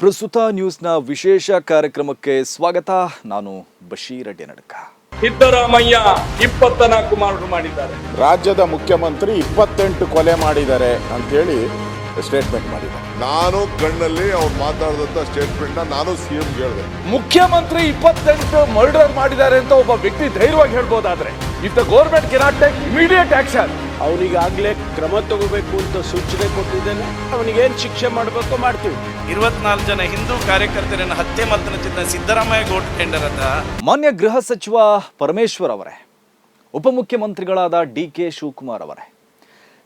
ಪ್ರಸ್ತುತ ನ್ಯೂಸ್ನ ವಿಶೇಷ ಕಾರ್ಯಕ್ರಮಕ್ಕೆ ಸ್ವಾಗತ. ನಾನು ಬಶೀರ್ ನಡಕ ಸಿದ್ದರಾಮಯ್ಯ ಇಪ್ಪತ್ತನಾಲ್ಕು ಮಾರ್ಕ್ ಮಾಡಿದ್ದಾರೆ. ರಾಜ್ಯದ ಮುಖ್ಯಮಂತ್ರಿ ಇಪ್ಪತ್ತೆಂಟು ಕೊಲೆ ಮಾಡಿದ್ದಾರೆ ಅಂತೇಳಿ ಸ್ಟೇಟ್ಮೆಂಟ್ ಮಾಡಿದ್ದಾರೆ. ನಾನು ಕಣ್ಣಲ್ಲಿ ಅವ್ರು ಮಾತಾಡಿದಂತ ಸ್ಟೇಟ್ಮೆಂಟ್ ನಾನು ಸಿ ಎಂ ಹೇಳಿದೆ. ಮುಖ್ಯಮಂತ್ರಿ ಇಪ್ಪತ್ತೆಂಟು ಮರ್ಡರ್ ಮಾಡಿದ್ದಾರೆ ಅಂತ ಒಬ್ಬ ವ್ಯಕ್ತಿ ಧೈರ್ಯವಾಗಿ ಹೇಳ್ಬೋದಾದ್ರೆ if the government cannot take immediate action ಅವನಿಗಾಗಲೇ ಕ್ರಮ ತಗೋಬೇಕು ಅಂತ ಸೂಚನೆ ಕೊಟ್ಟಿದ್ದೇನೆ. ಅವನಿಗೇನು ಶಿಕ್ಷೆ ಮಾಡಬೇಕು ಮಾಡ್ತೀವಿ. ಇರುವತ್ನಾಲ್ಕು ಜನ ಹಿಂದೂ ಕಾರ್ಯಕರ್ತರನ್ನು ಹತ್ಯೆ ಮಾಡ್ತಾನೆ ಸಿದ್ದರಾಮಯ್ಯ ಗೋಟ್ ಟೆಂಡರ್ ಅಂತ. ಮಾನ್ಯ ಗೃಹ ಸಚಿವ ಪರಮೇಶ್ವರ್ ಅವರೇ ಉಪಮುಖ್ಯಮಂತ್ರಿಗಳಾದ ಡಿ ಕೆ ಶಿವಕುಮಾರ್ ಅವರೇ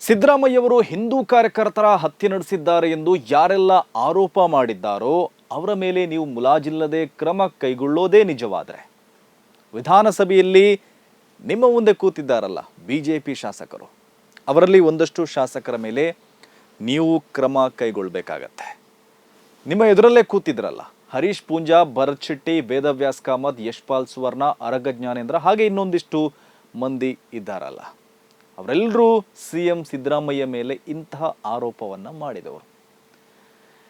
ಸಿದ್ದರಾಮಯ್ಯವರು ಹಿಂದೂ ಕಾರ್ಯಕರ್ತರ ಹತ್ಯೆ ನಡೆಸಿದ್ದಾರೆ ಎಂದು ಯಾರೆಲ್ಲ ಆರೋಪ ಮಾಡಿದ್ದಾರೋ ಅವರ ಮೇಲೆ ನೀವು ಮುಲಾಜಿಲ್ಲದೆ ಕ್ರಮ ಕೈಗೊಳ್ಳೋದೇ ನಿಜವಾದರೆ. ವಿಧಾನಸಭೆಯಲ್ಲಿ ನಿಮ್ಮ ಮುಂದೆ ಕೂತಿದ್ದಾರಲ್ಲ ಬಿ ಜೆ ಪಿ ಶಾಸಕರು. ಅವರಲ್ಲಿ ಒಂದಷ್ಟು ಶಾಸಕರ ಮೇಲೆ ನೀವು ಕ್ರಮ ಕೈಗೊಳ್ಳಬೇಕಾಗತ್ತೆ ನಿಮ್ಮ ಎದುರಲ್ಲೇ ಕೂತಿದ್ರಲ್ಲ ಹರೀಶ್ ಪೂಂಜಾ, ಭರತ್ ಶೆಟ್ಟಿ, ವೇದವ್ಯಾಸ್ ಕಾಮತ್, ಯಶ್ಪಾಲ್ ಸುವರ್ಣ, ಅರಗ ಜ್ಞಾನೇಂದ್ರ ಹಾಗೆ ಇನ್ನೊಂದಿಷ್ಟು ಮಂದಿ ಇದ್ದಾರಲ್ಲ. ಅವರೆಲ್ಲರೂ ಸಿ ಎಂ ಸಿದ್ದರಾಮಯ್ಯ ಮೇಲೆ ಇಂತಹ ಆರೋಪವನ್ನ ಮಾಡಿದವರು.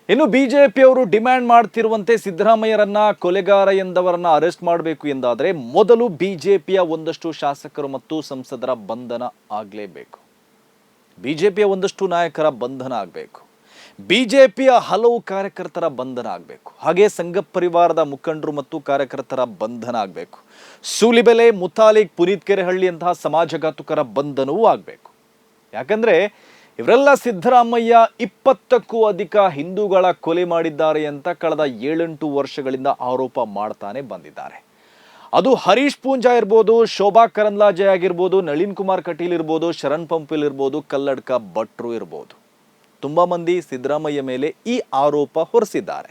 ಇನ್ನು ಬಿಜೆಪಿಯವರು ಡಿಮ್ಯಾಂಡ್ ಮಾಡ್ತಿರುವಂತೆ ಸಿದ್ದರಾಮಯ್ಯರನ್ನ ಕೊಲೆಗಾರ ಎಂದವರನ್ನ ಅರೆಸ್ಟ್ ಮಾಡಬೇಕು ಎಂದಾದರೆ ಮೊದಲು ಬಿಜೆಪಿಯ ಒಂದಷ್ಟು ಶಾಸಕರು ಮತ್ತು ಸಂಸದರ ಬಂಧನ ಆಗಲೇಬೇಕು. ಬಿಜೆಪಿಯ ಒಂದಷ್ಟು ನಾಯಕರ ಬಂಧನ ಆಗಬೇಕು. ಬಿಜೆಪಿಯ ಹಲವು ಕಾರ್ಯಕರ್ತರ ಬಂಧನ ಆಗಬೇಕು. ಹಾಗೆ ಸಂಘ ಪರಿವಾರದ ಮುಖಂಡರು ಮತ್ತು ಕಾರ್ಯಕರ್ತರ ಬಂಧನ ಆಗಬೇಕು. ಸೂಲಿಬೆಲೆ ಮುತಾಲಿಕ್ ಪುನೀತ್ ಕೆರೆಹಳ್ಳಿಯಂತಹ ಸಮಾಜಘಾತುಕರ ಬಂಧನವೂ ಆಗಬೇಕು. ಯಾಕಂದ್ರೆ ಇವರೆಲ್ಲ ಸಿದ್ದರಾಮಯ್ಯ ಇಪ್ಪತ್ತಕ್ಕೂ ಅಧಿಕ ಹಿಂದೂಗಳ ಕೊಲೆ ಮಾಡಿದ್ದಾರೆ ಅಂತ ಕಳೆದ ಏಳೆಂಟು ವರ್ಷಗಳಿಂದ ಆರೋಪ ಮಾಡ್ತಾನೆ ಬಂದಿದ್ದಾರೆ. ಅದು ಹರೀಶ್ ಪೂಂಜಾ ಇರ್ಬೋದು, ಶೋಭಾ ಕರಂದ್ಲಾಜೆ ಆಗಿರ್ಬೋದು, ನಳಿನ್ ಕುಮಾರ್ ಕಟೀಲ್ ಇರ್ಬೋದು, ಶರಣ್ ಪಂಪಿಲ್ ಇರ್ಬೋದು, ಕಲ್ಲಡ್ಕ ಭಟ್ರು ಇರ್ಬೋದು. ತುಂಬಾ ಮಂದಿ ಸಿದ್ದರಾಮಯ್ಯ ಮೇಲೆ ಈ ಆರೋಪ ಹೊರಿಸಿದ್ದಾರೆ.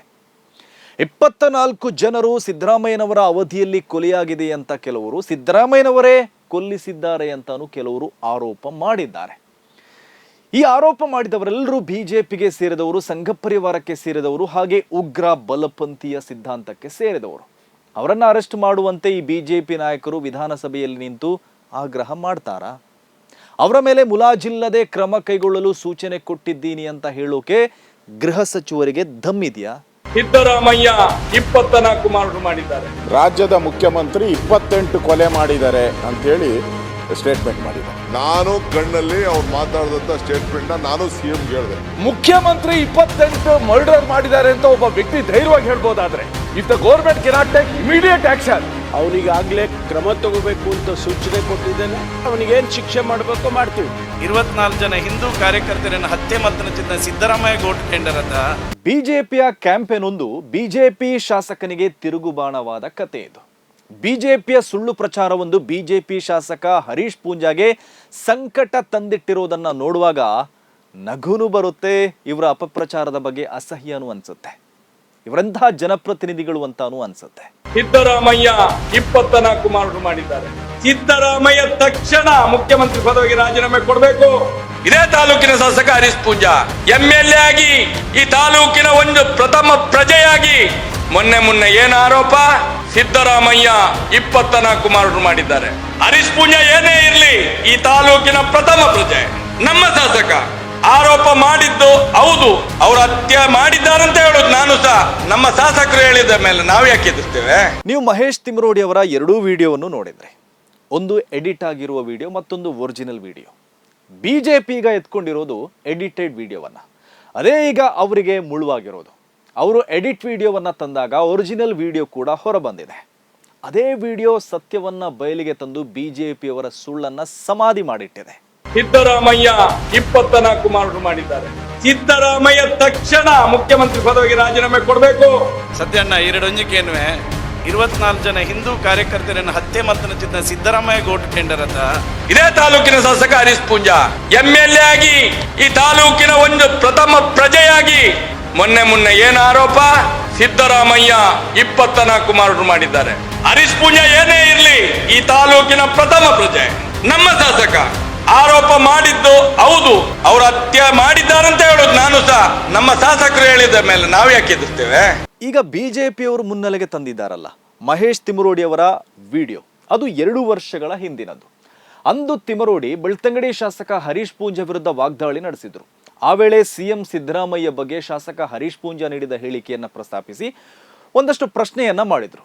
ಇಪ್ಪತ್ತ ನಾಲ್ಕು ಜನರು ಸಿದ್ದರಾಮಯ್ಯನವರ ಅವಧಿಯಲ್ಲಿ ಕೊಲೆಯಾಗಿದೆ ಅಂತ ಕೆಲವರು ಸಿದ್ದರಾಮಯ್ಯನವರೇ ಕೊಲ್ಲಿಸಿದ್ದಾರೆ ಅಂತಾನು ಕೆಲವರು ಆರೋಪ ಮಾಡಿದ್ದಾರೆ. ಈ ಆರೋಪ ಮಾಡಿದವರೆಲ್ಲರೂ ಬಿಜೆಪಿಗೆ ಸೇರಿದವರು, ಸಂಘ ಪರಿವಾರಕ್ಕೆ ಸೇರಿದವರು, ಹಾಗೆ ಉಗ್ರ ಬಲಪಂಥೀಯ ಸಿದ್ಧಾಂತಕ್ಕೆ ಸೇರಿದವರು. ಅವರನ್ನು ಅರೆಸ್ಟ್ ಮಾಡುವಂತೆ ಈ ಬಿಜೆಪಿ ನಾಯಕರು ವಿಧಾನಸಭೆಯಲ್ಲಿ ನಿಂತು ಆಗ್ರಹ ಮಾಡ್ತಾರಾ? ಅವರ ಮೇಲೆ ಮುಲಾಜಿಲ್ಲದೆ ಕ್ರಮ ಕೈಗೊಳ್ಳಲು ಸೂಚನೆ ಕೊಟ್ಟಿದ್ದೀನಿ ಅಂತ ಹೇಳೋಕೆ ಗೃಹ ಸಚಿವರಿಗೆ ದಮ್ಮಿದೆಯಾ? ಸಿದ್ದರಾಮಯ್ಯ ಇಪ್ಪತ್ತನಾಲ್ಕು ಮಾರ್ಕ್ ಮಾಡಿದ್ದಾರೆ. ರಾಜ್ಯದ ಮುಖ್ಯಮಂತ್ರಿ ಇಪ್ಪತ್ತೆಂಟು ಕೊಲೆ ಮಾಡಿದ್ದಾರೆ ಅಂತೇಳಿ ಸ್ಟೇಟ್ಮೆಂಟ್ ಮಾಡಿದ್ದಾರೆ. ನಾನು ಕಣ್ಣಲ್ಲಿ ಅವ್ರು ಮಾತಾಡಿದಂತ ಸ್ಟೇಟ್ಮೆಂಟ್ ನಾನು ಸಿ ಎಂ ಹೇಳಿದೆ. ಮುಖ್ಯಮಂತ್ರಿ ಇಪ್ಪತ್ತೆಂಟು ಮರ್ಡರ್ ಮಾಡಿದ್ದಾರೆ ಅಂತ ಒಬ್ಬ ವ್ಯಕ್ತಿ ಧೈರ್ಯವಾಗಿ ಹೇಳ್ಬೋದಾದ್ರೆ if the government cannot take immediate action ಅವನಿಗಾಗಲೇ ಕ್ರಮ ತಗೋಬೇಕು ಅಂತ ಸೂಚನೆ ಕೊಟ್ಟಿದ್ದೇನೆ. ಅವನಿಗೇನು ಶಿಕ್ಷೆ ಮಾಡಬೇಕು ಮಾಡ್ತೀವಿ. ಇರುವತ್ನಾಲ್ಕು ಜನ ಹಿಂದೂ ಕಾರ್ಯಕರ್ತರನ್ನು ಹತ್ಯೆ ಮಾಡ್ತಾನೆ ಸಿದ್ದರಾಮಯ್ಯ ಗೋಟ್ ಟೆಂಡರ್ ಅಂತ. ಬಿಜೆಪಿಯ ಕ್ಯಾಂಪೇನ್ ಒಂದು ಬಿಜೆಪಿ ಶಾಸಕನಿಗೆ ತಿರುಗುಬಾಣವಾದ ಕತೆ ಇದು. ಬಿಜೆಪಿಯ ಸುಳ್ಳು ಪ್ರಚಾರವೊಂದು ಬಿಜೆಪಿ ಶಾಸಕ ಹರೀಶ್ ಪೂಂಜಾಗೆ ಸಂಕಟ ತಂದಿಟ್ಟಿರೋದನ್ನ ನೋಡುವಾಗ ನಗುನು ಬರುತ್ತೆ ಇವರ ಅಪಪ್ರಚಾರದ ಬಗ್ಗೆ ಅಸಹ್ಯನೂ ಅನ್ಸುತ್ತೆ. ಇವರಂತಹ ಜನಪ್ರತಿನಿಧಿಗಳು ಅಂತಾನೂ ಅನ್ಸುತ್ತೆ. ಸಿದ್ದರಾಮಯ್ಯ ಇಪ್ಪತ್ತನಾಲ್ಕು ಮಾರ್ಕ್ ಮಾಡಿದ್ದಾರೆ. ಸಿದ್ದರಾಮಯ್ಯ ತಕ್ಷಣ ಮುಖ್ಯಮಂತ್ರಿ ಪದವಿಗೆ ರಾಜೀನಾಮೆ ಕೊಡಬೇಕು. ಇದೇ ತಾಲೂಕಿನ ಶಾಸಕ ಹರೀಶ್ ಪೂಜಾ ಎಂ ಎಲ್ ಆಗಿ ಈ ತಾಲೂಕಿನ ಒಂದು ಪ್ರಥಮ ಪ್ರಜೆಯಾಗಿ ಮೊನ್ನೆ ಮೊನ್ನೆ ಏನು ಆರೋಪ? ಸಿದ್ದರಾಮಯ್ಯ ಇಪ್ಪತ್ತನಾಲ್ಕು ಮಾರ್ಕ್ ಮಾಡಿದ್ದಾರೆ. ಹರೀಶ್ ಪೂಜಾ ಏನೇ ಇರಲಿ, ಈ ತಾಲೂಕಿನ ಪ್ರಥಮ ಪ್ರಜೆ, ನಮ್ಮ ಶಾಸಕ. ಆರೋಪ ಮಾಡಿದ್ದು ಹೌದು, ಅವರು ಹತ್ಯೆ ಮಾಡಿದ್ದಾರಂತ ಹೇಳೋದು ನಾನು ಸಹ. ನಮ್ಮ ಶಾಸಕರು ಹೇಳಿದ ಮೇಲೆ ನಾವು ಯಾಕೆ ಎದುರ್ತೇವೆ? ನೀವು ಮಹೇಶ್ ತಿಮ್ರೋಡಿ ಅವರ ಎರಡೂ ವಿಡಿಯೋವನ್ನು ನೋಡಿದ್ರೆ, ಒಂದು ಎಡಿಟ್ ಆಗಿರುವ ವಿಡಿಯೋ, ಮತ್ತೊಂದು original video. B J P ಈಗ ಎತ್ಕೊಂಡಿರೋದು ಎಡಿಟೆಡ್ ವಿಡಿಯೋವನ್ನ. ಅದೇ ಈಗ ಅವರಿಗೆ ಮುಳುವಾಗಿರೋದು. ಅವರು ಎಡಿಟ್ ವಿಡಿಯೋವನ್ನ ತಂದಾಗ ಒರಿಜಿನಲ್ ವಿಡಿಯೋ ಕೂಡ ಹೊರಬಂದಿದೆ. ಅದೇ ವಿಡಿಯೋ ಸತ್ಯವನ್ನ ಬಯಲಿಗೆ ತಂದು ಬಿ ಜೆ ಪಿಯವರ ಸುಳ್ಳನ್ನ ಸಮಾಧಿ ಮಾಡಿಟ್ಟಿದೆ. ಸಿದ್ದರಾಮಯ್ಯ ಇಪ್ಪತ್ತನಾಲ್ಕು ಮಾರ್ಡರ್ ಮಾಡಿದ್ದಾರೆ. ಸಿದ್ದರಾಮಯ್ಯ ತಕ್ಷಣ ಮುಖ್ಯಮಂತ್ರಿ ಪದವಿಗೆ ರಾಜೀನಾಮೆ ಕೊಡಬೇಕು. ಸದ್ಯಣ್ಣ ಎರಡು ಏನುವೆ ಇರುವತ್ನಾಲ್ಕು ಜನ ಹಿಂದೂ ಕಾರ್ಯಕರ್ತರನ್ನು ಹತ್ಯೆ ಮಾಡ್ತಾನೆ ಸಿದ್ದರಾಮಯ್ಯ ಗೋಟ್ ಟೆಂಡರ್ ಅಂತ? ಇದೇ ತಾಲೂಕಿನ ಶಾಸಕ Harish Poonja. M L A ಆಗಿ ಈ ತಾಲೂಕಿನ ಒಂದು ಪ್ರಥಮ ಪ್ರಜೆಯಾಗಿ ಮೊನ್ನೆ ಮೊನ್ನೆ ಏನು ಆರೋಪ? ಸಿದ್ದರಾಮಯ್ಯ ಇಪ್ಪತ್ತನಾಲ್ಕು ಮಾರ್ಡರ್ ಮಾಡಿದ್ದಾರೆ. ಹರೀಶ್ ಪೂಂಜಾ ಏನೇ ಇರಲಿ ಈ ತಾಲೂಕಿನ ಪ್ರಥಮ ಪ್ರಜೆ ನಮ್ಮ ಶಾಸಕ. ಆರೋಪ ಮಾಡಿದ್ದು ಹೌದು. ಅವರು ಹತ್ಯೆ ಮಾಡಿದ್ದಾರಂತ ಹೇಳುದು ನಾನು ಸಹ. ನಮ್ಮ ಶಾಸಕರು ಹೇಳಿದ ಮೇಲೆ ನಾವು ಯಾಕೆ ಎದುರ್ತೇವೆ ಈಗ ಬಿಜೆಪಿಯವರು ಮುನ್ನೆಲೆಗೆ ತಂದಿದ್ದಾರಲ್ಲ, ಮಹೇಶ್ ತಿಮರೋಡಿ ಅವರ ವಿಡಿಯೋ. ಅದು ಎರಡು ವರ್ಷಗಳ ಹಿಂದಿನದ್ದು. ಅಂದು ತಿಮರೋಡಿ ಬೆಳ್ತಂಗಡಿ ಶಾಸಕ ಹರೀಶ್ ಪೂಂಜ ವಿರುದ್ಧ ವಾಗ್ದಾಳಿ ನಡೆಸಿದ್ರು. ಆ ವೇಳೆ ಸಿಎಂ ಸಿದ್ದರಾಮಯ್ಯ ಬಗ್ಗೆ ಶಾಸಕ ಹರೀಶ್ ಪೂಂಜಾ ನೀಡಿದ ಹೇಳಿಕೆಯನ್ನ ಪ್ರಸ್ತಾಪಿಸಿ ಒಂದಷ್ಟು ಪ್ರಶ್ನೆಯನ್ನ ಮಾಡಿದ್ರು.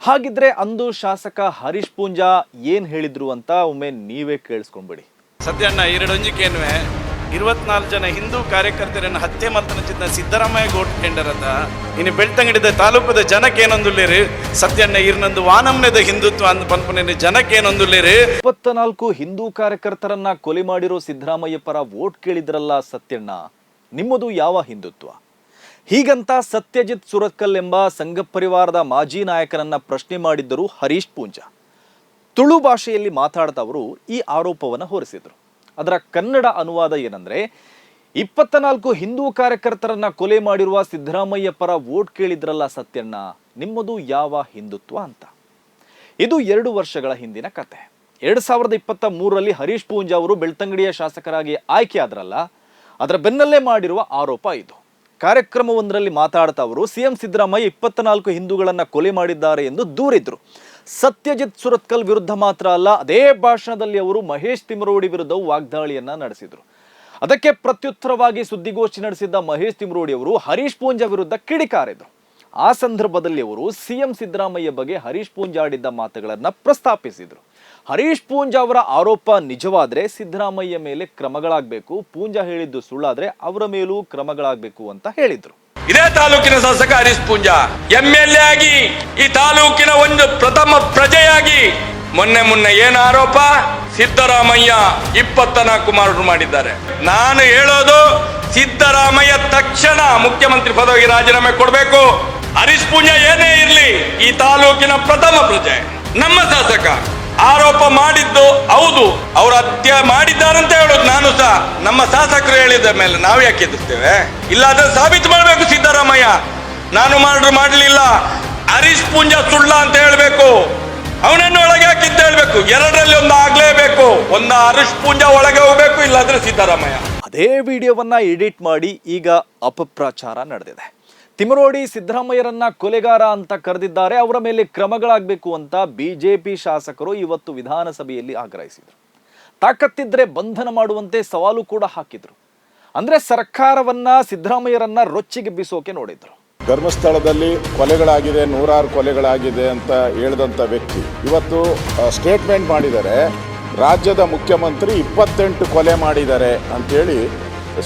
ಹಾಗಿದ್ರೆ ಅಂದು ಶಾಸಕ ಹರೀಶ್ ಪೂಂಜಾ ಏನ್ ಹೇಳಿದ್ರು ಅಂತ ಒಮ್ಮೆ ನೀವೇ ಕೇಳಿಸ್ಕೊಂಡ್ಬಿಡಿ. ಸದ್ಯಣ್ಣ ಎರಡೊಂಜಿಕೆನ್ವೆ ಇರುವತ್ನಾಲ್ಕು ಜನ ಹಿಂದೂ ಕಾರ್ಯಕರ್ತರನ್ನು ಹತ್ಯೆ ಮಲ್ತನಚಿದ್ದ ಸಿದ್ದರಾಮಯ್ಯ ಗೋಟ್ ಅಂತ. ಇನ್ನು ಬೆಳ್ತಂಗಡಿದ ತಾಲೂಕದ ಜನಕ್ಕೇನೊಂದುಲ್ಲೇರು ಸದ್ಯಣ್ಣ ಇರ್ನೊಂದು ವಾನಮ್ಯದ ಹಿಂದುತ್ವ ಅಂತ ಪನ್ಪನೆ ಜನಕ್ಕೇನೊಂದುಲ್ಲೇರು ಇಪ್ಪತ್ತ ನಾಲ್ಕು ಹಿಂದೂ ಕಾರ್ಯಕರ್ತರನ್ನ ಕೊಲೆ ಮಾಡಿರೋ ಸಿದ್ದರಾಮಯ್ಯ ಪರ ವೋಟ್ ಕೇಳಿದ್ರಲ್ಲ ಸತ್ಯಣ್ಣ. ನಿಮ್ಮದು ಯಾವ ಹಿಂದುತ್ವ? ಹೀಗಂತ ಸತ್ಯಜಿತ್ ಸುರತ್ಕಲ್ ಎಂಬ ಸಂಘ ಪರಿವಾರದ ಮಾಜಿ ನಾಯಕನನ್ನ ಪ್ರಶ್ನೆ ಮಾಡಿದ್ದರು ಹರೀಶ್ ಪೂಂಜಾ. ತುಳು ಭಾಷೆಯಲ್ಲಿ ಮಾತಾಡ್ದವರು ಈ ಆರೋಪವನ್ನು ಹೊರಿಸಿದರು. ಅದರ ಕನ್ನಡ ಅನುವಾದ ಏನಂದ್ರೆ ಇಪ್ಪತ್ತ ನಾಲ್ಕು ಹಿಂದೂ ಕಾರ್ಯಕರ್ತರನ್ನ ಕೊಲೆ ಮಾಡಿರುವ ಸಿದ್ದರಾಮಯ್ಯ ಪರ ವೋಟ್ ಕೇಳಿದ್ರಲ್ಲ ಸತ್ಯಣ್ಣ, ನಿಮ್ಮದು ಯಾವ ಹಿಂದುತ್ವ ಅಂತ. ಇದು ಎರಡು ವರ್ಷಗಳ ಹಿಂದಿನ ಕತೆ. ಎರಡ್ ಸಾವಿರದ ಇಪ್ಪತ್ತ ಮೂರರಲ್ಲಿ ಹರೀಶ್ ಪೂಂಜಾ ಅವರು ಬೆಳ್ತಂಗಡಿಯ ಶಾಸಕರಾಗಿ ಆಯ್ಕೆಯಾದ್ರಲ್ಲ ಅದರ ಬೆನ್ನಲ್ಲೇ ಮಾಡಿರುವ ಆರೋಪ ಇದು. ಕಾರ್ಯಕ್ರಮವೊಂದರಲ್ಲಿ ಮಾತಾಡ್ತಾ ಅವರು, ಸಿಎಂ ಸಿದ್ದರಾಮಯ್ಯ ಇಪ್ಪತ್ನಾಲ್ಕು ಹಿಂದೂಗಳನ್ನು ಕೊಲೆ ಮಾಡಿದ್ದಾರೆ ಎಂದು ದೂರಿದ್ರು. ಸತ್ಯಜಿತ್ ಸುರತ್ಕಲ್ ವಿರುದ್ಧ ಮಾತ್ರ ಅಲ್ಲ, ಅದೇ ಭಾಷಣದಲ್ಲಿ ಅವರು ಮಹೇಶ್ ತಿಮರೋಡಿ ವಿರುದ್ಧವೂ ವಾಗ್ದಾಳಿಯನ್ನ ನಡೆಸಿದ್ರು. ಅದಕ್ಕೆ ಪ್ರತ್ಯುತ್ತರವಾಗಿ ಸುದ್ದಿಗೋಷ್ಠಿ ನಡೆಸಿದ್ದ ಮಹೇಶ್ ತಿಮರೋಡಿ ಅವರು, ಹರೀಶ್ ಪೂಂಜಾ ವಿರುದ್ಧ ಕಿಡಿಕಾರಿದ್ರು. ಆ ಸಂದರ್ಭದಲ್ಲಿ ಅವರು ಸಿಎಂ ಸಿದ್ದರಾಮಯ್ಯ ಬಗ್ಗೆ ಹರೀಶ್ ಪೂಂಜಾ ಆಡಿದ್ದ ಮಾತುಗಳನ್ನ ಪ್ರಸ್ತಾಪಿಸಿದ್ರು. ಹರೀಶ್ ಪೂಂಜಾ ಅವರ ಆರೋಪ ನಿಜವಾದ್ರೆ ಸಿದ್ದರಾಮಯ್ಯ ಮೇಲೆ ಕ್ರಮಗಳಾಗಬೇಕು. ಪೂಂಜಾ ಹೇಳಿದ್ದು ಸುಳ್ಳಾದ್ರೆ ಅವರ ಮೇಲೂ ಕ್ರಮಗಳಾಗಬೇಕು ಅಂತ ಹೇಳಿದ್ರು. ಇದೇ ತಾಲೂಕಿನ ಶಾಸಕ Harish Poonja M L A ಆಗಿ ಈ ತಾಲೂಕಿನ ಒಂದು ಪ್ರಥಮ ಪ್ರಜೆಯಾಗಿ ಮೊನ್ನೆ ಮೊನ್ನೆ ಏನು ಆರೋಪ? ಸಿದ್ದರಾಮಯ್ಯ ಇಪ್ಪತ್ತ ನಾಲ್ಕು ಮಾರ್ಡರ್ ಮಾಡಿದ್ದಾರೆ. ನಾನು ಹೇಳೋದು ಸಿದ್ದರಾಮಯ್ಯ ತಕ್ಷಣ ಮುಖ್ಯಮಂತ್ರಿ ಪದವಿಗೆ ರಾಜೀನಾಮೆ ಕೊಡಬೇಕು. ಹರೀಶ್ ಪೂಂಜಾ ಏನೇ ಇರಲಿ ಈ ತಾಲೂಕಿನ ಪ್ರಥಮ ಪ್ರಜೆ. ನಮ್ಮ ಶಾಸಕ ಆರೋಪ ಮಾಡಿದ್ದು ಹೌದು, ಅವರು ಹತ್ಯೆ ಮಾಡಿದ್ದಾರಂತ ಹೇಳೋದು ನಾನು ಸಹ. ನಮ್ಮ ಶಾಸಕರು ಹೇಳಿದ ಮೇಲೆ ನಾವು ಯಾಕೆ ಎದುರ್ತೇವೆ ಇಲ್ಲ ಅದನ್ನು ಸಾಬೀತು ಮಾಡಬೇಕು ಸಿದ್ದರಾಮಯ್ಯ. ನಾನು ಮಾಡ್ರು ಮಾಡಲಿಲ್ಲ. ಹರೀಶ್ ಪೂಂಜಾ ಸುಳ್ಳ ಅಂತ ಹೇಳಬೇಕು. ಅವನನ್ನು ಒಳಗೆ ಹಾಕಿದ್ದ ಹೇಳ್ಬೇಕು. ಎರಡರಲ್ಲಿ ಒಂದು ಆಗ್ಲೇಬೇಕು. ಒಂದು ಹರೀಶ್ ಪೂಂಜಾ ಒಳಗೆ ಹೋಗ್ಬೇಕು, ಇಲ್ಲಾಂದ್ರೆ ಸಿದ್ದರಾಮಯ್ಯ. ಅದೇ ವಿಡಿಯೋವನ್ನ ಎಡಿಟ್ ಮಾಡಿ ಈಗ ಅಪಪ್ರಚಾರ ನಡೆದಿದೆ. ತಿಮರೋಡಿ ಸಿದ್ದರಾಮಯ್ಯರನ್ನ ಕೊಲೆಗಾರ ಅಂತ ಕರೆದಿದ್ದಾರೆ. ಅವರ ಮೇಲೆ ಕ್ರಮಗಳಾಗಬೇಕು ಅಂತ ಬಿಜೆಪಿ ಶಾಸಕರು ಇವತ್ತು ವಿಧಾನಸಭೆಯಲ್ಲಿ ಆಗ್ರಹಿಸಿದರು. ತಾಕತ್ತಿದ್ರೆ ಬಂಧನ ಮಾಡುವಂತೆ ಸವಾಲು ಕೂಡ ಹಾಕಿದ್ರು. ಅಂದ್ರೆ ಸರ್ಕಾರವನ್ನ ಸಿದ್ದರಾಮಯ್ಯರನ್ನ ರೊಚ್ಚಿಗೆ ಬಿಸೋಕೆ ನೋಡಿದ್ರು. ಧರ್ಮಸ್ಥಳದಲ್ಲಿ ಕೊಲೆಗಳಾಗಿದೆ, ನೂರಾರು ಕೊಲೆಗಳಾಗಿದೆ ಅಂತ ಹೇಳಿದಂತ ವ್ಯಕ್ತಿ. ಇವತ್ತು ಸ್ಟೇಟ್ಮೆಂಟ್ ಮಾಡಿದ್ದಾರೆ ರಾಜ್ಯದ ಮುಖ್ಯಮಂತ್ರಿ ಇಪ್ಪತ್ತೆಂಟು ಕೊಲೆ ಮಾಡಿದ್ದಾರೆ ಅಂತೇಳಿ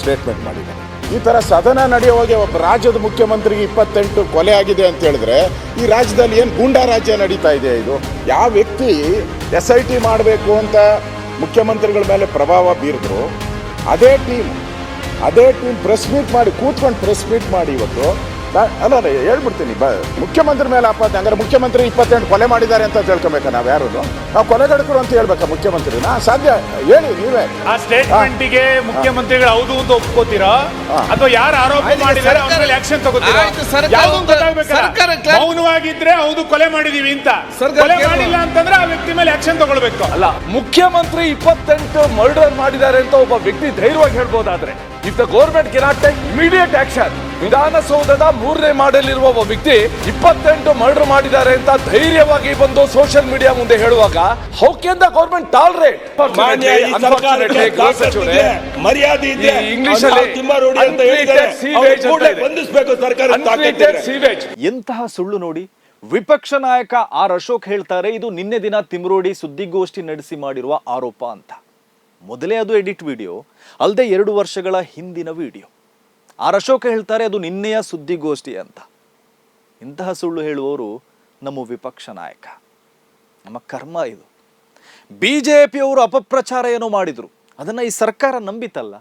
ಸ್ಟೇಟ್ಮೆಂಟ್ ಮಾಡಿದ್ದಾರೆ. ಈ ಥರ ಸದನ ನಡೆಯುವಾಗ ಒಬ್ಬ ರಾಜ್ಯದ ಮುಖ್ಯಮಂತ್ರಿಗೆ ಇಪ್ಪತ್ತೆಂಟು ಕೊಲೆ ಆಗಿದೆ ಅಂತ ಹೇಳಿದ್ರೆ ಈ ರಾಜ್ಯದಲ್ಲಿ ಏನು ಗೂಂಡಾ ರಾಜ್ಯ ನಡೀತಾ ಇದೆ ಇದು? ಯಾವ ವ್ಯಕ್ತಿ ಎಸ್ ಐ ಟಿ ಮಾಡಬೇಕು ಅಂತ ಮುಖ್ಯಮಂತ್ರಿಗಳ ಮೇಲೆ ಪ್ರಭಾವ ಬೀರಿದ್ರು? ಅದೇ ಟೀಮ್ ಅದೇ ಟೀಮ್ ಪ್ರೆಸ್ ಮೀಟ್ ಮಾಡಿ, ಕೂತ್ಕೊಂಡು ಪ್ರೆಸ್ ಮೀಟ್ ಮಾಡಿ ಇವತ್ತು ಅಲ್ಲ ಅಲ್ಲ ಹೇಳ್ಬಿಡ್ತೀನಿ. ಬ ಮುಖ್ಯಮಂತ್ರಿ ಮೇಲೆ ಆಪಾದನೆ ಹಂಗಾರೆ ಮುಖ್ಯಮಂತ್ರಿ ಇಪ್ಪತ್ತೆಂಟು ಕೊಲೆ ಮಾಡಿದ್ದಾರೆ ಅಂತ ತಿಳ್ಕೊಬೇಕಾ ನಾವು ಯಾರು ನಾವು ಕೊಲೆಗಡಕರು ಅಂತ ಹೇಳ್ಬೇಕಾ ಮುಖ್ಯಮಂತ್ರಿನ? ಸಾಧ್ಯ? ಹೇಳಿ ನೀವೇ. ಆ ಸ್ಟೇಟ್ಮೆಂಟ್ಗೆ ಮುಖ್ಯಮಂತ್ರಿಗಳು ಹೌದು ಅಂತ ಒಪ್ಕೋತೀರಾ? ಅಥವಾ ಯಾರು ಆರೋಪ ಮಾಡಿದ್ದಾರೆ ಅವ್ರ ಮೇಲೆ ಆಕ್ಷನ್ ತಗೋತೀರಾ? ಮೌನವಾಗಿದ್ರೆ ಹೌದು ಕೊಲೆ ಮಾಡಿದೀವಿ ಅಂತ. ಕೊಲೆ ಮಾಡಿಲ್ಲ ಅಂತಂದ್ರೆ ಆ ವ್ಯಕ್ತಿ ಮೇಲೆ ಆಕ್ಷನ್ ತಗೊಳ್ಬೇಕು. ಅಲ್ಲ ಮುಖ್ಯಮಂತ್ರಿ ಇಪ್ಪತ್ತೆಂಟು ಮರ್ಡರ್ ಮಾಡಿದ್ದಾರೆ ಅಂತ ಒಬ್ಬ ವ್ಯಕ್ತಿ ಧೈರ್ಯವಾಗಿ ಹೇಳ್ಬೋದಾದ್ರೆ? If the government cannot take immediate action ವಿಧಾನಸೌಧದ ಮೂರನೇ ಮಾಡಲಿರುವ ಒಬ್ಬ ವ್ಯಕ್ತಿ ಇಪ್ಪತ್ತೆಂಟು ಮರ್ಡರ್ ಮಾಡಿದ್ದಾರೆ ಅಂತ ಧೈರ್ಯವಾಗಿ ಬಂದು ಸೋಷಿಯಲ್ ಮೀಡಿಯಾ ಮುಂದೆ ಹೇಳುವಾಗ how can the government tolerate ಮರ್ಯಾದೆ ಇದೆ. ಇಂಗ್ಲಿಷ್ ಎಂತಹ ಸುಳ್ಳು ನೋಡಿ ವಿಪಕ್ಷ ನಾಯಕ ಆರ್ ಅಶೋಕ್ ಹೇಳ್ತಾರೆ ಇದು ನಿನ್ನೆ ದಿನ ತಿಮ್ರೋಡಿ ಸುದ್ದಿಗೋಷ್ಠಿ ನಡೆಸಿ ಮಾಡಿರುವ ಆರೋಪ ಅಂತ. ಮೊದಲೇ ಅದು ಎಡಿಟ್ ವಿಡಿಯೋ ಅಲ್ಲದೆ ಎರಡು ವರ್ಷಗಳ ಹಿಂದಿನ ವಿಡಿಯೋ. ಆರ್ ಅಶೋಕ ಹೇಳ್ತಾರೆ, ಅದು ನಿನ್ನೆಯ ಸುದ್ದಿಗೋಷ್ಠಿ ಅಂತ. ಇಂತಹ ಸುಳ್ಳು ಹೇಳುವವರು ನಮ್ಮ ವಿಪಕ್ಷ ನಾಯಕ. ನಮ್ಮ ಕರ್ಮ ಇದು. ಬಿ ಜೆ ಪಿಯವರು ಅಪಪ್ರಚಾರ ಏನೋ ಮಾಡಿದ್ರು. ಅದನ್ನ ಈ ಸರ್ಕಾರ ನಂಬಿತಲ್ಲ.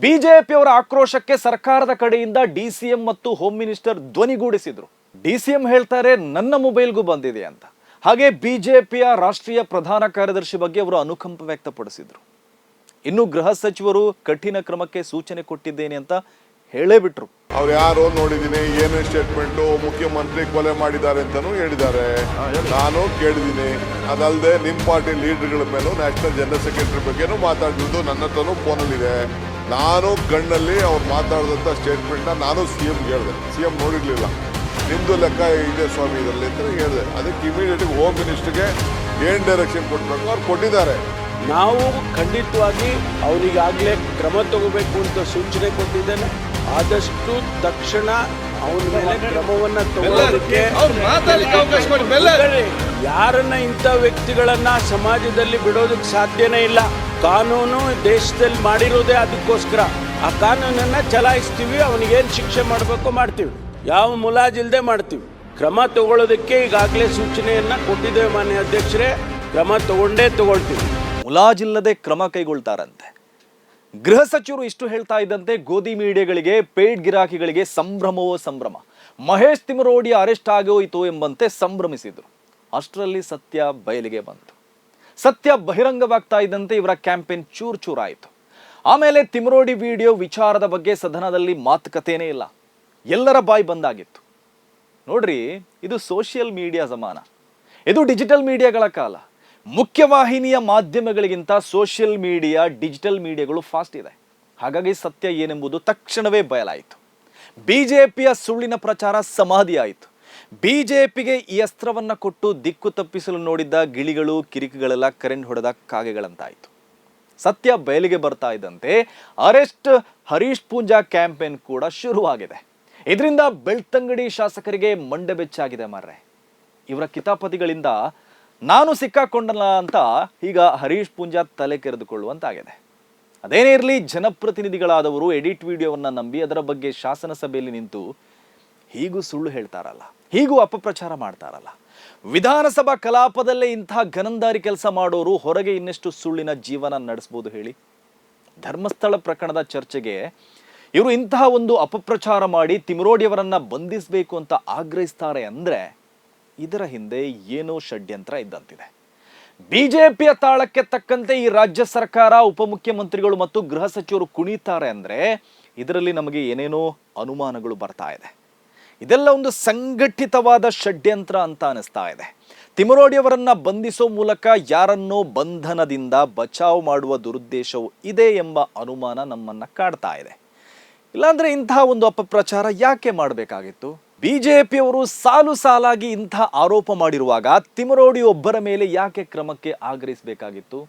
ಬಿ ಜೆ ಪಿಯವರ ಆಕ್ರೋಶಕ್ಕೆ ಸರ್ಕಾರದ ಕಡೆಯಿಂದ ಡಿ ಸಿ ಎಂ ಮತ್ತು ಹೋಮ್ ಮಿನಿಸ್ಟರ್ ಧ್ವನಿಗೂಡಿಸಿದರು. ಡಿ ಸಿ ಎಂ ಹೇಳ್ತಾರೆ, ನನ್ನ ಮೊಬೈಲ್ಗೂ ಬಂದಿದೆ ಅಂತ. ಹಾಗೆ ಬಿಜೆಪಿಯ ರಾಷ್ಟ್ರೀಯ ಪ್ರಧಾನ ಕಾರ್ಯದರ್ಶಿ ಬಗ್ಗೆ ಅವರು ಅನುಕಂಪ ವ್ಯಕ್ತಪಡಿಸಿದ್ರು. ಇನ್ನು ಗೃಹ ಸಚಿವರು ಕಠಿಣ ಕ್ರಮಕ್ಕೆ ಸೂಚನೆ ಕೊಟ್ಟಿದ್ದೇನೆ ಅಂತ ಹೇಳೇ ಬಿಟ್ರು. ಅವ್ರು ಯಾರು ನೋಡಿದ್ದೀನಿ, ಏನು ಸ್ಟೇಟ್ಮೆಂಟ್ ಮುಖ್ಯಮಂತ್ರಿ ಕೊಲೆ ಮಾಡಿದ್ದಾರೆ ಅಂತಾನೂ ಹೇಳಿದ್ದಾರೆ. ನಾನು ಕೇಳಿದ್ದೀನಿ ಅದಲ್ಲದೆ ನಿಮ್ಮ ಪಾರ್ಟಿ ಲೀಡರ್ಗಳ ಮೇಲೂ ನ್ಯಾಷನಲ್ ಜನರಲ್ ಸೆಕ್ರೆಟರಿ ಬಗ್ಗೆನೂ ಮಾತಾಡಿದ್ದು ನನ್ನ ಹತ್ರನೂ ಫೋನಲ್ಲಿದೆ ನಾನು ಕಣ್ಣಲ್ಲಿ ಅವ್ರು ಮಾತಾಡಿದಂಥ ಸ್ಟೇಟ್ಮೆಂಟ್ನ ನಾನು ಸಿ ಎಂ ಹೇಳಿದೆ. ಸಿ ಎಂ ನೋಡಿರ್ಲಿಲ್ಲ. ನಿಮ್ಮದು ಲೆಕ್ಕ ಇದೆ ಸ್ವಾಮಿ ಇದರಲ್ಲಿ ಅಂತ ಹೇಳಿದೆ. ಅದಕ್ಕೆ ಇಮಿಡಿಯೇಟಾಗಿ ಹೋಮ್ ಮಿನಿಸ್ಟರ್ಗೆ ಏನು ಡೈರೆಕ್ಷನ್ ಕೊಡಬೇಕು ಅವ್ರು ಕೊಟ್ಟಿದ್ದಾರೆ. ನಾವು ಖಂಡಿತವಾಗಿ ಅವನಿಗಾಗಲೇ ಕ್ರಮ ತಗೋಬೇಕು ಅಂತ ಸೂಚನೆ ಕೊಟ್ಟಿದ್ದೇನೆ. ಆದಷ್ಟು ತಕ್ಷಣ ಅವನ ಮೇಲೆ ಕ್ರಮವನ್ನು ತಗೊಳ್ಳೋದಕ್ಕೆ ಯಾರನ್ನ ಇಂಥ ವ್ಯಕ್ತಿಗಳನ್ನ ಸಮಾಜದಲ್ಲಿ ಬಿಡೋದಕ್ಕೆ ಸಾಧ್ಯನೇ ಇಲ್ಲ. ಕಾನೂನು ದೇಶದಲ್ಲಿ ಮಾಡಿರೋದೇ ಅದಕ್ಕೋಸ್ಕರ. ಆ ಕಾನೂನನ್ನ ಚಲಾಯಿಸ್ತೀವಿ ಅವನಿಗೇನು ಶಿಕ್ಷೆ ಮಾಡಬೇಕು ಮಾಡ್ತೀವಿ. ಯಾವ ಮುಲಾಜಿಲ್ದೆ ಮಾಡ್ತೀವಿ. ಕ್ರಮ ತಗೊಳ್ಳೋದಕ್ಕೆ ಈಗಾಗಲೇ ಸೂಚನೆಯನ್ನ ಕೊಟ್ಟಿದ್ದೇವೆ ಮಾನ್ಯ ಅಧ್ಯಕ್ಷರೇ. ಕ್ರಮ ತಗೊಂಡೇ ತಗೊಳ್ತೀವಿ. ಮುಲಾಜಿಲ್ಲದೆ ಕ್ರಮ ಕೈಗೊಳ್ತಾರಂತೆ. ಗೃಹ ಸಚಿವರು ಇಷ್ಟು ಹೇಳ್ತಾ ಇದ್ದಂತೆ ಗೋಧಿ ಮೀಡಿಯಾಗಳಿಗೆ ಪೇಯ್ಡ್ ಗಿರಾಕಿಗಳಿಗೆ ಸಂಭ್ರಮವೋ ಸಂಭ್ರಮ. ಮಹೇಶ್ ತಿಮರೋಡಿ ಅರೆಸ್ಟ್ ಆಗೋಯಿತು ಎಂಬಂತೆ ಸಂಭ್ರಮಿಸಿದರು. ಅಷ್ಟರಲ್ಲಿ ಸತ್ಯ ಬಯಲಿಗೆ ಬಂತು. ಸತ್ಯ ಬಹಿರಂಗವಾಗ್ತಾ ಇದ್ದಂತೆ ಇವರ ಕ್ಯಾಂಪೇನ್ ಚೂರು ಚೂರಾಯಿತು. ಆಮೇಲೆ ತಿಮರೋಡಿ ವಿಡಿಯೋ ವಿಚಾರದ ಬಗ್ಗೆ ಸದನದಲ್ಲಿ ಮಾತುಕತೆಯೇ ಇಲ್ಲ. ಎಲ್ಲರ ಬಾಯಿ ಬಂದಾಗಿತ್ತು. ನೋಡ್ರಿ, ಇದು ಸೋಷಿಯಲ್ ಮೀಡಿಯಾ ಜಮಾನ. ಇದು ಡಿಜಿಟಲ್ ಮೀಡಿಯಾಗಳ ಕಾಲ. ಮುಖ್ಯವಾಹಿನಿಯ ಮಾಧ್ಯಮಗಳಿಗಿಂತ ಸೋಷಿಯಲ್ ಮೀಡಿಯಾ ಡಿಜಿಟಲ್ ಮೀಡಿಯಾಗಳು ಫಾಸ್ಟ್ ಇದೆ. ಹಾಗಾಗಿ ಸತ್ಯ ಏನೆಂಬುದು ತಕ್ಷಣವೇ ಬಯಲಾಯಿತು. ಬಿ ಜೆ ಪಿಯ ಸುಳ್ಳಿನ ಪ್ರಚಾರ ಸಮಾಧಿಯಾಯಿತು. ಪಿಗೆ ಈ ಅಸ್ತ್ರವನ್ನು ಕೊಟ್ಟು ದಿಕ್ಕು ತಪ್ಪಿಸಲು ನೋಡಿದ್ದ ಗಿಳಿಗಳು, ಕಿರಿಕಿಗಳೆಲ್ಲ ಕರೆಂಟ್ ಹೊಡೆದ ಕಾಗೆಗಳಂತಾಯಿತು. ಸತ್ಯ ಬಯಲಿಗೆ ಬರ್ತಾ ಇದ್ದಂತೆ ಅರೆಸ್ಟ್ ಹರೀಶ್ ಪೂಂಜಾ ಕ್ಯಾಂಪೇನ್ ಕೂಡ ಶುರುವಾಗಿದೆ. ಇದರಿಂದ ಬೆಳ್ತಂಗಡಿ ಶಾಸಕರಿಗೆ ಮಂಡೆ ಬೆಚ್ಚಾಗಿದೆ ಮಾರ್ರೆ. ಇವರ ಕಿತಾಪತಿಗಳಿಂದ ನಾನು ಸಿಕ್ಕಾಕೊಂಡಲ್ಲ ಅಂತ ಈಗ ಹರೀಶ್ ಪೂಂಜಾ ತಲೆ ಕೆರೆದುಕೊಳ್ಳುವಂತಾಗಿದೆ. ಅದೇನೇ ಇರಲಿ, ಜನಪ್ರತಿನಿಧಿಗಳಾದವರು ಎಡಿಟ್ ವಿಡಿಯೋವನ್ನ ನಂಬಿ ಅದರ ಬಗ್ಗೆ ಶಾಸನ ಸಭೆಯಲ್ಲಿ ನಿಂತು ಹೀಗೂ ಸುಳ್ಳು ಹೇಳ್ತಾರಲ್ಲ, ಹೀಗೂ ಅಪಪ್ರಚಾರ ಮಾಡ್ತಾರಲ್ಲ. ವಿಧಾನಸಭಾ ಕಲಾಪದಲ್ಲೇ ಇಂತಹ ಘನಂದಾರಿ ಕೆಲಸ ಮಾಡೋರು ಹೊರಗೆ ಇನ್ನಷ್ಟು ಸುಳ್ಳಿನ ಜೀವನ ನಡೆಸ್ಬೋದು ಹೇಳಿ? ಧರ್ಮಸ್ಥಳ ಪ್ರಕರಣದ ಚರ್ಚೆಗೆ ಇವರು ಇಂತಹ ಒಂದು ಅಪಪ್ರಚಾರ ಮಾಡಿ ತಿಮರೋಡಿಯವರನ್ನ ಬಂಧಿಸಬೇಕು ಅಂತ ಆಗ್ರಹಿಸ್ತಾರೆ ಅಂದ್ರೆ ಇದರ ಹಿಂದೆ ಏನೋ ಷಡ್ಯಂತ್ರ ಇದ್ದಂತಿದೆ. ಬಿಜೆಪಿಯ ತಾಳಕ್ಕೆ ತಕ್ಕಂತೆ ಈ ರಾಜ್ಯ ಸರ್ಕಾರ, ಉಪಮುಖ್ಯಮಂತ್ರಿಗಳು ಮತ್ತು ಗೃಹ ಸಚಿವರು ಕುಣಿತಾರೆ ಅಂದ್ರೆ ಇದರಲ್ಲಿ ನಮಗೆ ಏನೇನೋ ಅನುಮಾನಗಳು ಬರ್ತಾ ಇದೆ. ಇದೆಲ್ಲ ಒಂದು ಸಂಘಟಿತವಾದ ಷಡ್ಯಂತ್ರ ಅಂತ ಅನಿಸ್ತಾ ಇದೆ. ತಿಮರೋಡಿಯವರನ್ನ ಬಂಧಿಸೋ ಮೂಲಕ ಯಾರನ್ನೋ ಬಂಧನದಿಂದ ಬಚಾವ್ ಮಾಡುವ ದುರುದ್ದೇಶವು ಇದೆ ಎಂಬ ಅನುಮಾನ ನಮ್ಮನ್ನ ಕಾಡ್ತಾ ಇದೆ. ಇಲ್ಲಾಂದ್ರೆ ಇಂತಹ ಒಂದು ಅಪಪ್ರಚಾರ ಯಾಕೆ ಮಾಡಬೇಕಾಗಿತ್ತು? ಬಿಜೆಪಿಯವರು ಸಾಲು ಸಾಲಾಗಿ ಇಂಥ ಆರೋಪ ಮಾಡಿರುವಾಗ ತಿಮರೋಡಿ ಒಬ್ಬರ ಮೇಲೆ ಯಾಕೆ ಕ್ರಮಕ್ಕೆ ಆಗ್ರಹಿಸಬೇಕಾಗಿತ್ತು?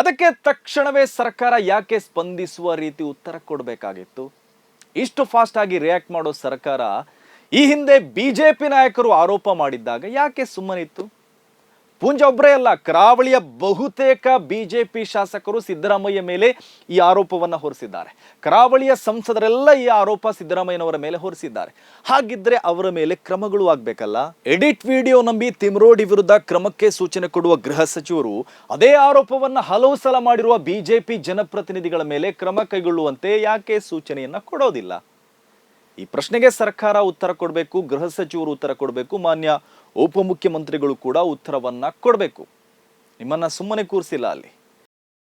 ಅದಕ್ಕೆ ತಕ್ಷಣವೇ ಸರ್ಕಾರ ಯಾಕೆ ಸ್ಪಂದಿಸುವ ರೀತಿ ಉತ್ತರ ಕೊಡಬೇಕಾಗಿತ್ತು? ಇಷ್ಟು ಫಾಸ್ಟ್ ಆಗಿ ರಿಯಾಕ್ಟ್ ಮಾಡೋ ಸರ್ಕಾರ ಈ ಹಿಂದೆ ಬಿಜೆಪಿ ನಾಯಕರು ಆರೋಪ ಮಾಡಿದ್ದಾಗ ಯಾಕೆ ಸುಮ್ಮನಿತ್ತು? ಪೂಂಜ ಒಬ್ಬರೇ ಅಲ್ಲ, ಕರಾವಳಿಯ ಬಹುತೇಕ ಬಿಜೆಪಿ ಶಾಸಕರು ಸಿದ್ದರಾಮಯ್ಯ ಮೇಲೆ ಈ ಆರೋಪವನ್ನು ಹೊರಿಸಿದ್ದಾರೆ. ಕರಾವಳಿಯ ಸಂಸದರೆಲ್ಲ ಈ ಆರೋಪ ಸಿದ್ದರಾಮಯ್ಯನವರ ಮೇಲೆ ಹೊರಿಸಿದ್ದಾರೆ. ಹಾಗಿದ್ರೆ ಅವರ ಮೇಲೆ ಕ್ರಮಗಳು ಆಗ್ಬೇಕಲ್ಲ? ಎಡಿಟ್ ವಿಡಿಯೋ ನಂಬಿ ತಿಮ್ರೋಡಿ ವಿರುದ್ಧ ಕ್ರಮಕ್ಕೆ ಸೂಚನೆ ಕೊಡುವ ಗೃಹ ಸಚಿವರು ಅದೇ ಆರೋಪವನ್ನ ಹಲವು ಸಲ ಮಾಡಿರುವ ಬಿಜೆಪಿ ಜನಪ್ರತಿನಿಧಿಗಳ ಮೇಲೆ ಕ್ರಮ ಕೈಗೊಳ್ಳುವಂತೆ ಯಾಕೆ ಸೂಚನೆಯನ್ನ ಕೊಡೋದಿಲ್ಲ? ಈ ಪ್ರಶ್ನೆಗೆ ಸರ್ಕಾರ ಉತ್ತರ ಕೊಡಬೇಕು, ಗೃಹ ಸಚಿವರು ಉತ್ತರ ಕೊಡಬೇಕು, ಮಾನ್ಯ ಉಪಮುಖ್ಯಮಂತ್ರಿಗಳು ಕೂಡ ಉತ್ತರವನ್ನು ಕೊಡಬೇಕು. ನಿಮ್ಮನ್ನ ಸುಮ್ಮನೆ ಕೂರಿಸಿಲ್ಲ ಅಲ್ಲಿ.